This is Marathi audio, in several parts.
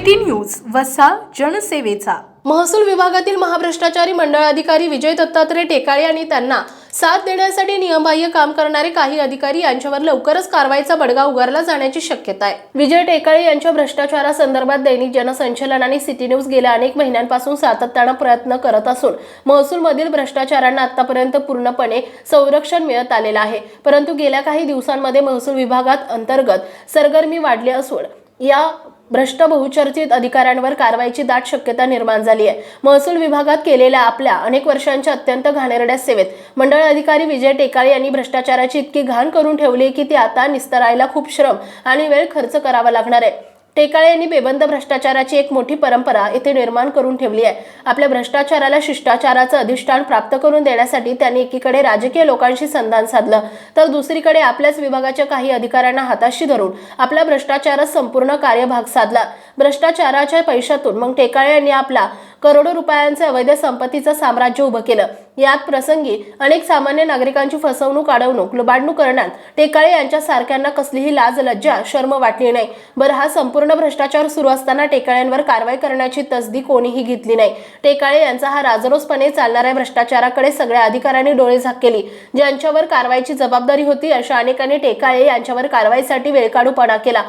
सिटी न्यूज वसा जनसेवेचा. महसूल विभागातील महाभ्रष्टाचारी मंडळ अधिकारी विजय दत्तात्रय टेकाळे आणि त्यांना साथ देण्यासाठी नियमबाह्य काम करणारे काही अधिकारी यांच्यावर लवकरच कारवाईचा बडगा उगारला जाण्याची शक्यता आहे. विजय टेकाळे यांच्या भ्रष्टाचारासंदर्भात दैनिक जनसंचलन आणि सिटी न्यूज गेल्या अनेक महिन्यांपासून सातत्यानं प्रयत्न करत असून महसूलमधील भ्रष्टाचारांना आतापर्यंत पूर्णपणे संरक्षण मिळत आलेलं आहे. परंतु गेल्या काही दिवसांमध्ये महसूल विभागात अंतर्गत सरगर्मी वाढली असून या भ्रष्ट बहुचर्चित अधिकाऱ्यांवर कारवाईची दाट शक्यता निर्माण झाली आहे. महसूल विभागात केलेल्या आपल्या अनेक वर्षांच्या अत्यंत घाणेरड्या सेवेत मंडळ अधिकारी विजय टेकाळे यांनी भ्रष्टाचाराची इतकी घाण करून ठेवली की ती आता निस्तरायला खूप श्रम आणि वेळ खर्च करावा लागणार आहे. टेकाळे यांनी बेबंद भ्रष्टाचाराची एक मोठी परंपरा येथे निर्माण करून ठेवली आहे. आपल्या भ्रष्टाचाराला शिष्टाचाराचं अधिष्ठान प्राप्त करून देण्यासाठी त्यांनी एकीकडे राजकीय लोकांशी संधान साधलं तर दुसरीकडे आपल्याच विभागाच्या काही अधिकाऱ्यांना हाताशी धरून आपला भ्रष्टाचारात संपूर्ण कार्यभाग साधला. भ्रष्टाचाराच्या पैशातून मग टेकाळे यांनी आपला करोडो रुपयांचे अवैध संपत्तीचं साम्राज्य उभं केलं. यात प्रसंगी अनेक सामान्य नागरिकांची फसवणूक अडवणूक लुबाडणूक करण्यात टेकाळे यांच्यासारख्यांना कसलीही लाज लज्जा शर्म वाटली नाही. बरं हा संपूर्ण भ्रष्टाचार सुरू असताना टेकाळ्यांवर कारवाई करण्याची तसदी कोणीही घेतली नाही. टेकाळे यांचा हा राजरोसपणे चालणाऱ्या भ्रष्टाचाराकडे सगळ्या अधिकाऱ्यांनी डोळे झाक केली ज्यांच्यावर कारवाईची जबाबदारी होती अशा अनेकांनी टेकाळे यांच्यावर कारवाईसाठी वेळकाढूपणा केला.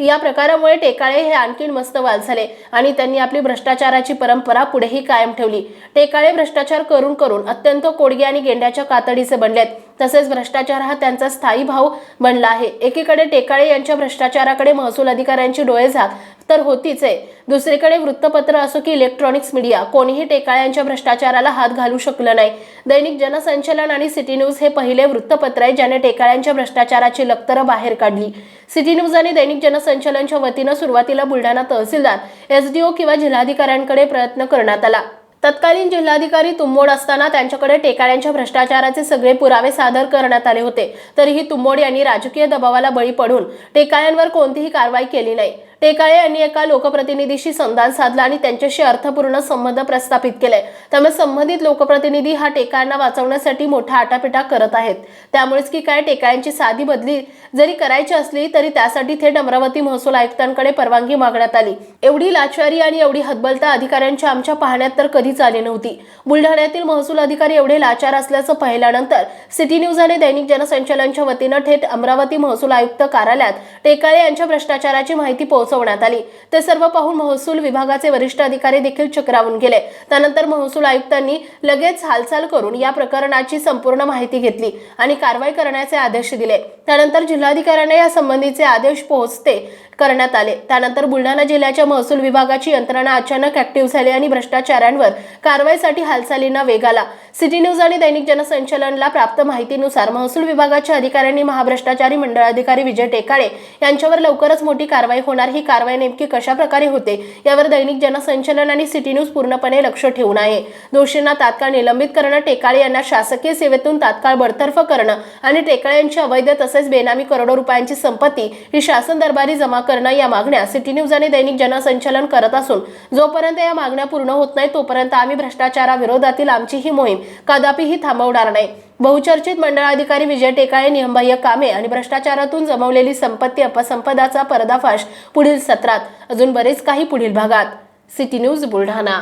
या प्रकारामुळे टेकाळे हे आणखीन मस्त वाल झाले आणि त्यांनी आपली भ्रष्टाचाराची परंपरा पुढेही कायम ठेवली. टेकाळे भ्रष्टाचार करून करून अत्यंत कोडगे आणि गेंड्याच्या कातडीचे बनलेत. तसेच भ्रष्टाचार हा त्यांचा स्थायी भाव बनला आहे. एकीकडे टेकाळे यांच्या भ्रष्टाचाराकडे महसूल अधिकाऱ्यांची डोळे झाक तर होतीच आहे. दुसरीकडे वृत्तपत्र असो की इलेक्ट्रॉनिक्स मीडिया कोणीही टेकाळ्यांच्या भ्रष्टाचाराला हात घालू शकलं नाही. दैनिक जनसंचलन आणि सिटी न्यूज हे पहिले वृत्तपत्र आहे ज्याने टेकाळ्यांच्या भ्रष्टाचाराची लक्तरं बाहेर काढली. सिटी न्यूज आणि दैनिक जनसंचलनच्या वतीनं सुरुवातीला बुलढाणा तहसीलदार एसडीओ किंवा जिल्हाधिकाऱ्यांकडे प्रयत्न करण्यात आला. तत्कालीन जिल्हाधिकारी तुंबोड असताना त्यांच्याकडे टेकाळ्यांच्या भ्रष्टाचाराचे सगळे पुरावे सादर करण्यात आले होते. तरीही तुंबोड यांनी राजकीय दबावाला बळी पडून टेकाळ्यांवर कोणतीही कारवाई केली नाही. टेकाळे यांनी एका लोकप्रतिनिधीशी संधान साधला आणि त्यांच्याशी अर्थपूर्ण संबंध प्रस्थापित केले. त्यामुळे संबंधित लोकप्रतिनिधी हा टेकाळ्यांना वाचवण्यासाठी मोठा आटापिटा करत आहेत. त्यामुळेच की काय टेकाळ्यांची साधी बदली जरी करायची असली तरी त्यासाठी थेट अमरावती महसूल आयुक्तांकडे परवानगी मागण्यात आली. एवढी लाचारी आणि एवढी हतबलता अधिकाऱ्यांच्या आमच्या पाहण्यात तर कधीच आली नव्हती. बुलढाण्यातील महसूल अधिकारी एवढे लाचार असल्याचं पाहिल्यानंतर सिटी न्यूज आणि दैनिक जनसंचलनच्या वतीनं थेट अमरावती महसूल आयुक्त कार्यालयात टेकाळे यांच्या भ्रष्टाचाराची माहिती पोहोच पोहोचवण्यात आली. ते सर्व पाहून महसूल विभागाचे वरिष्ठ अधिकारी देखील चक्रावून गेले. त्यानंतर महसूल आयुक्तांनी लगेच हालचाल करून या प्रकरणाची संपूर्ण माहिती घेतली आणि कारवाई करण्याचे आदेश दिले. त्यानंतर जिल्हाधिकाऱ्यांना या संबंधीचे आदेश पोहोचते करण्यात आले. त्यानंतर बुलढाणा जिल्ह्याच्या महसूल विभागाची यंत्रणा अचानक ऍक्टिव्ह झाली आणि भ्रष्टाचारांवर कारवाईसाठी हालचालींना वेग आला. सिटी न्यूज आणि दैनिक जनसंचलनला प्राप्त माहितीनुसार महसूल विभागाच्या अधिकाऱ्यांनी महाभ्रष्टाचारी मंडळ अधिकारी विजय टेकाळे यांच्यावर लवकरच मोठी कारवाई होणार ही कारवाई नेमकी कशा प्रकारे होते यावर दैनिक जनसंचलन आणि सिटी न्यूज पूर्णपणे लक्ष ठेवून आहे. दोषींना तात्काळ निलंबित करणं टेकाळे यांना शासकीय सेवेतून तात्काळ बडतर्फ करणं आणि टेकाळे यांची अवैध तसेच बेनामी करोडो रुपयांची संपत्ती ही शासन दरबारी जमा करणं या मागण्या सिटी न्यूज आणि दैनिक जनसंचलन करत असून जोपर्यंत या मागण्या पूर्ण होत नाही तोपर्यंत आम्ही भ्रष्टाचाराविरोधातील आमची ही मोहीम कदापिही थांबवणार नाही. बहुचर्चित मंडळ अधिकारी विजय टेकाळे नियमबाह्य कामे आणि भ्रष्टाचारातून जमवलेली संपत्ती अपसंपदाचा पर्दाफाश पुढील सत्रात. अजून बरेच काही पुढील भागात. City news Buldhana.